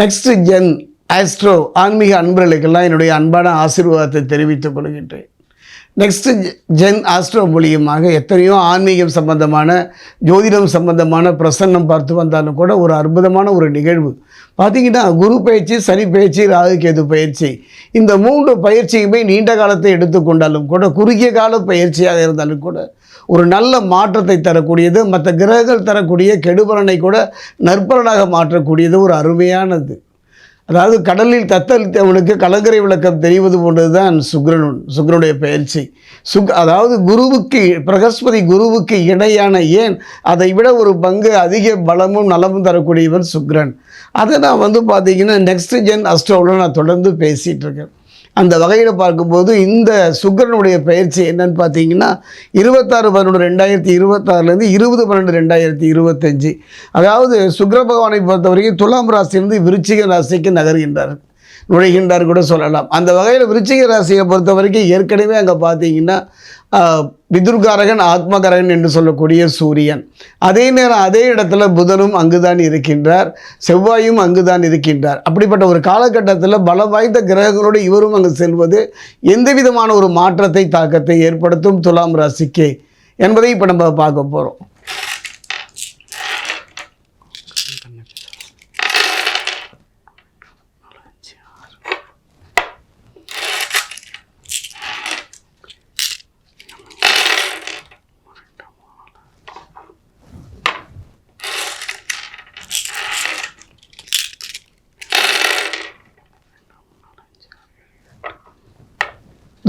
Next gen astro ஆன்மீக அன்பர்களுக்கெல்லாம் என்னுடைய அன்பான ஆசீர்வாதத்தை தெரிவித்துக் கொள்கின்றேன். நெக்ஸ்ட் ஜென் ஆஸ்ட்ரோ மூலியமாக எத்தனையோ ஆன்மீகம் சம்பந்தமான ஜோதிடம் சம்பந்தமான பிரசன்னம் பார்த்து வந்தாலும் கூட ஒரு அற்புதமான ஒரு நிகழ்வு. பார்த்தீங்கன்னா குரு பயிற்சி சனி பயிற்சி ராகு கேது பயிற்சி. இந்த மூன்று பயிற்சியுமே நீண்ட காலத்தை எடுத்துக்கொண்டாலும் கூட குறுகிய கால பயிற்சியாக இருந்தாலும் கூட ஒரு நல்ல மாற்றத்தை தரக்கூடியது மற்ற கிரகங்கள் தரக்கூடிய கெடுபலனை கூட நற்பலனாக மாற்றக்கூடியது ஒரு அருமையானது. அதாவது கடலில் தத்தளித்தவனுக்கு கலங்கரை விளக்கம் தெரிவது போன்றது தான் சுக்ரன் சுக்ரனுடைய பயிற்சி. சுக் அதாவது குருவுக்கு பிரகஸ்பதி குருவுக்கு இணையான ஏன் அதை விட ஒரு பங்கு அதிக பலமும் நலமும் தரக்கூடியவன் சுக்ரன். அதை நான் வந்து பார்த்தீங்கன்னா நெக்ஸ்ட் ஜென் அஸ்ட்ரோவில் நான் தொடர்ந்து பேசிகிட்டு இருக்கேன். அந்த வகையில் பார்க்கும்போது இந்த சுக்கிரனுடைய பயிற்சி என்னன்னு பார்த்தீங்கன்னா இருபத்தாறு பன்னெண்டு ரெண்டாயிரத்தி இருபத்தாறுலேருந்து இருபது பன்னெண்டு ரெண்டாயிரத்தி இருபத்தஞ்சி. அதாவது சுக்கர பகவானை பொறுத்த வரைக்கும் துலாம் ராசியிலிருந்து விருச்சிக ராசிக்கு நகர்கின்றார். நுழைகின்றார் கூட சொல்லலாம். அந்த வகையில் விருச்சிக ராசியை பொறுத்த வரைக்கும் ஏற்கனவே அங்கே பார்த்தீங்கன்னா விதுர்காரகன் பிதுர்காரகன் ஆத்மகரகன் என்று சொல்லக்கூடிய சூரியன். அதே நேரம் அதே இடத்துல புதனும் அங்குதான் இருக்கின்றார். செவ்வாயும் அங்குதான் இருக்கின்றார். அப்படிப்பட்ட ஒரு காலகட்டத்தில் பலம் வாய்ந்த கிரகங்களோடு இவரும் அங்கு செல்வது எந்த விதமான ஒரு மாற்றத்தை தாக்கத்தை ஏற்படுத்தும் துலாம் ராசிக்கு என்பதை இப்போ நம்ம பார்க்க போகிறோம்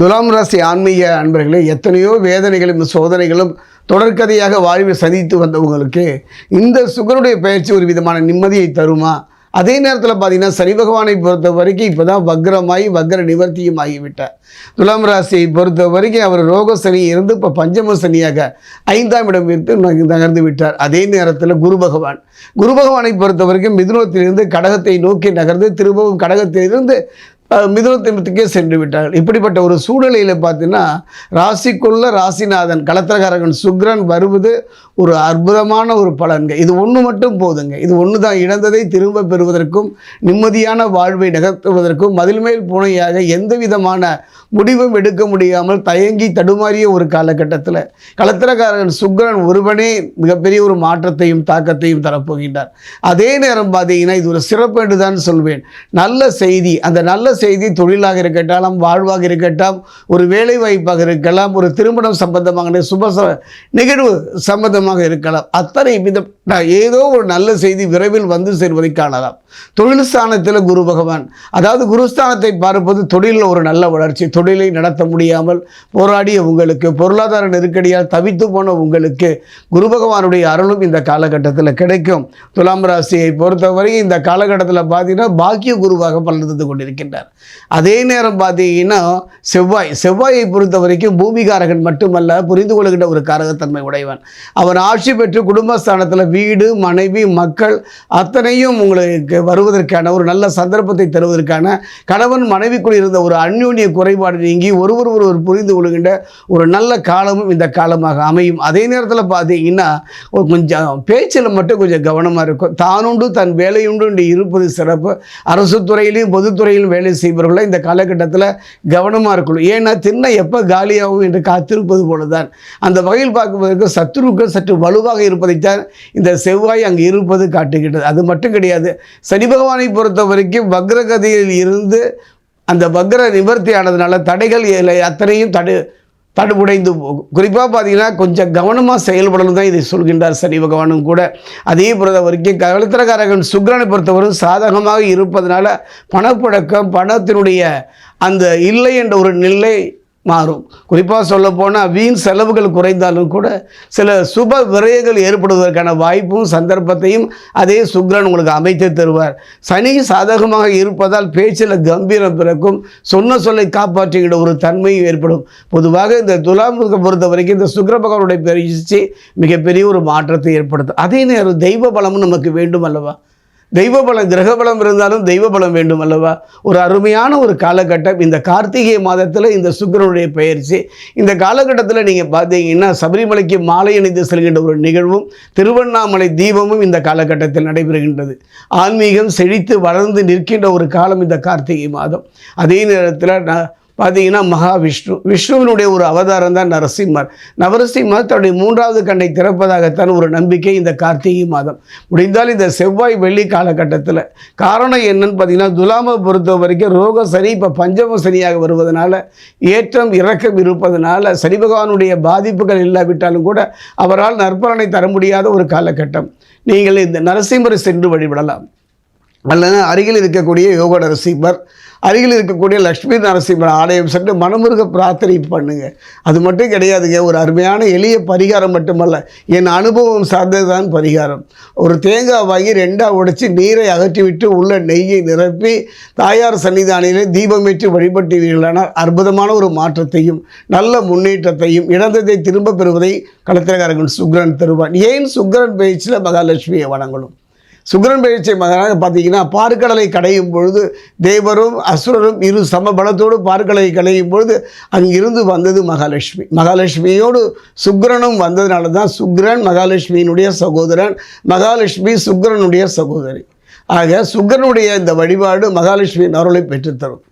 துலாம் ராசி ஆன்மீக அன்பர்களே எத்தனையோ வேதனைகளும் சோதனைகளும் தொடர்கதையாக வாழ்வில் சந்தித்து வந்தவங்களுக்கு இந்த சுகருடைய பயிற்சி ஒரு விதமான நிம்மதியை தருமா? அதே நேரத்தில் பார்த்தீங்கன்னா சனி பகவானை பொறுத்த வரைக்கும் இப்போ தான் வக்ரமாகி வக்ர நிவர்த்தியும் ஆகிவிட்டார். துலாம் ராசியை பொறுத்த வரைக்கும் அவர் ரோக சனி இருந்து இப்போ பஞ்சம சனியாக ஐந்தாம் இடம் வைத்து நகர்ந்து விட்டார். அதே நேரத்தில் குரு பகவான். குரு பகவானை பொறுத்த வரைக்கும் மிதுனத்திலிருந்து கடகத்தை நோக்கி நகர்ந்து திரும்பவும் கடகத்திலிருந்து மிதுனத்திற்கே சென்று விட்டார்கள். இப்படிப்பட்ட ஒரு சூழ்நிலையில் பார்த்தீங்கன்னா ராசிக்குள்ள ராசிநாதன் கலத்திரகாரகன் சுக்ரன் வருவது ஒரு அற்புதமான ஒரு பலன்க இது ஒன்று மட்டும் போதுங்க. இது ஒன்று தான் இழந்ததை திரும்ப பெறுவதற்கும் நிம்மதியான வாழ்வை நகர்த்துவதற்கும் மதில் மேல் பூனையாக எந்த விதமான முடிவும் எடுக்க முடியாமல் தயங்கி தடுமாறிய ஒரு காலகட்டத்தில் கலத்திரகாரகன் சுக்ரன் ஒருவனே மிகப்பெரிய ஒரு மாற்றத்தையும் தாக்கத்தையும் தரப்போகின்றார். அதே நேரம் பார்த்தீங்கன்னா இது ஒரு சிறப்பு என்று தான் சொல்வேன். நல்ல செய்தி அந்த நல்ல செய்தி தொழிலாக இருக்கட்டும் வாழ்வாக இருக்கட்டும் ஒரு வேலை வாய்ப்பாக இருக்கலாம் ஒரு திருமணம் சம்பந்தமாக சுப ச- நிகழ்வு சம்பந்தமாக இருக்கலாம். அத்தனை விதம் ஏதோ ஒரு நல்ல செய்தி விரைவில் வந்து சேர்வதை காணலாம். தொழில் ஸ்தானத்தில் குரு பகவான். அதாவது குருஸ்தானத்தை பார்ப்பது தொழிலில் ஒரு நல்ல வளர்ச்சி. தொழிலை நடத்த முடியாமல் போராடிய உங்களுக்கு பொருளாதார நெருக்கடியால் தவித்து போன உங்களுக்கு குரு பகவானுடைய அருளும் இந்த காலகட்டத்தில் கிடைக்கும். துலாம் ராசியை பொறுத்தவரை இந்த காலகட்டத்தில் பார்த்தீங்கன்னா பாக்கிய குருவாக பலர்ந்து கொண்டிருக்கின்றார். அதே நேரம் பார்த்தீங்கன்னா செவ்வாய். செவ்வாயை பொறுத்த வரைக்கும் பூமிகாரகன் மட்டுமல்ல புரிந்து கொள்கின்ற ஒரு காரகத்தன்மை உடையவன். அவன் ஆட்சி பெற்று குடும்பஸ்தானத்தில் வீடு மனைவி மக்கள் அத்தனையும் உங்களுக்கு வருவதற்கான ஒரு நல்ல சந்தர்ப்பத்தை தருவதற்கான கணவன் மனைவிக்குள் இருந்த ஒரு அந்யோன்ய குறைபாடு நீங்கி ஒருவர் ஒருவர் புரிந்து கொள்கின்ற ஒரு நல்ல காலமும் இந்த காலமாக அமையும். அதே நேரத்தில் பார்த்தீங்கன்னா கொஞ்சம் பேச்சில் மட்டும் கொஞ்சம் கவனமாக இருக்கும். தானுண்டு தன் வேலையுண்டு இருப்பது சிறப்பு. அரசு துறையிலையும் பொதுத்துறையிலும் வேலை செய்பவர்களை இந்த காலகட்டத்தில் கவனமாக இருக்கணும். ஏன்னா திண்ணை எப்போ காலியாகும் என்று காத்திருப்பது போல தான் அந்த வகையில் பார்க்கும்போது சத்துருக்கள் சற்று வலுவாக இருப்பதைத்தான் இந்த செவ்வாய் அங்கே இருப்பது காட்டுகின்றது. அது மட்டும் கிடையாது. சனி பகவானை பொறுத்த வரைக்கும் வக்ரகதியில் இருந்து அந்த வக்ர நிவர்த்தி ஆனதுனால தடைகள் அத்தனையும் தடு தடுப்புடைந்து குறிப்பாக பார்த்தீங்கன்னா கொஞ்சம் கவனமாக செயல்படணும் தான் இதை சொல்கின்றார் சனி பகவானும் கூட. அதே பொறுத்த வரைக்கும் கலத்திரக்காரகன் சுக்ரனை பொறுத்தவரும் சாதகமாக இருப்பதனால பணப்புழக்கம் பணத்தினுடைய அந்த இல்லை என்ற ஒரு நிலை மாறும். குறிப்பாக சொல்ல போனால் வீண் செலவுகள் குறைந்தாலும் கூட சில சுப விரயங்கள் ஏற்படுவதற்கான வாய்ப்பும் சந்தர்ப்பத்தையும் அதே சுக்ரன் உங்களுக்கு அமைத்து தருவார். சனி சாதகமாக இருப்பதால் பேச்சில் கம்பீரம் பிறக்கும். சொன்ன சொல்லை காப்பாற்றுகிற ஒரு தன்மையும் ஏற்படும். பொதுவாக இந்த துலாமுக பொறுத்த வரைக்கும் இந்த சுக்ர பகவானுடைய பயிற்சி மிகப்பெரிய ஒரு மாற்றத்தை ஏற்படுத்தும். அதே நேரம் தெய்வ பலமும் நமக்கு வேண்டும் அல்லவா? தெய்வ பலம் கிரக பலம் இருந்தாலும் தெய்வ பலம் வேண்டும் அல்லவா? ஒரு அருமையான ஒரு காலகட்டம். இந்த கார்த்திகை மாதத்தில் இந்த சுக்கரனுடைய பயிற்சி இந்த காலகட்டத்தில் நீங்கள் பார்த்தீங்கன்னா சபரிமலைக்கு மாலை அணிந்து செல்கின்ற ஒரு நிகழ்வும் திருவண்ணாமலை தீபமும் இந்த காலகட்டத்தில் நடைபெறுகின்றது. ஆன்மீகம் செழித்து வளர்ந்து நிற்கின்ற ஒரு காலம் இந்த கார்த்திகை மாதம். அதே நேரத்தில் நான் பார்த்தீங்கன்னா மகாவிஷ்ணு. விஷ்ணுவினுடைய ஒரு அவதாரம் தான் நரசிம்மர். நரசிம்மர் தன்னுடைய மூன்றாவது கண்ணை திறப்பதாகத்தான் ஒரு நம்பிக்கை இந்த கார்த்திகை மாதம். முடிந்தால் இந்த செவ்வாய் வெள்ளி காலகட்டத்தில் காரணம் என்னன்னு பார்த்தீங்கன்னா துலாமை பொறுத்த வரைக்கும் ரோக சனி இப்போ பஞ்சம சனியாக வருவதனால ஏற்றம் இறக்கம் இருப்பதனால சனி பகவானுடைய பாதிப்புகள் இல்லாவிட்டாலும் கூட அவரால் நற்பலனை தர முடியாத ஒரு காலகட்டம். நீங்கள் இந்த நரசிம்மரை சென்று வழிபடலாம். அல்லது அருகில் இருக்கக்கூடிய யோக நரசிம்மர் அருகில் இருக்கக்கூடிய லக்ஷ்மி நரசிம்மர் ஆலயம் சென்று மனமுருக பிரார்த்தனை பண்ணுங்க. அது மட்டும் கிடையாதுங்க ஒரு அருமையான எளிய பரிகாரம் மட்டுமல்ல என் அனுபவம் சார்ந்ததுதான் பரிகாரம். ஒரு தேங்காய் வாங்கி ரெண்டாக உடைச்சி நீரை அகற்றிவிட்டு உள்ள நெய்யை நிரப்பி தாயார் சன்னிதானியிலே தீபமேற்றி வழிபட்டுவீர்களானால் அற்புதமான ஒரு மாற்றத்தையும் நல்ல முன்னேற்றத்தையும் இழந்ததை திரும்ப பெறுவதை களத்திரகாரர்கள் சுக்ரன் தருவான் ஏன் சுக்ரன் பயிற்சியில் மகாலட்சுமியை வணங்கணும்? சுக்கிரன் பயிற்சி மகனாக பார்த்தீங்கன்னா பார்க்கடலை கடையும் பொழுது தேவரும் அசுரரும் இரு சமபலத்தோடு பார்க்கடலை கடையும் பொழுது அங்கிருந்து வந்தது மகாலட்சுமி. மகாலட்சுமியோடு சுக்கிரனும் வந்ததுனால தான் சுக்கிரன் மகாலட்சுமியினுடைய சகோதரன் மகாலட்சுமி சுக்கிரனுடைய சகோதரி. ஆக சுக்கிரனுடைய இந்த வழிபாடு மகாலட்சுமியின் அருளை பெற்றுத்தரும்.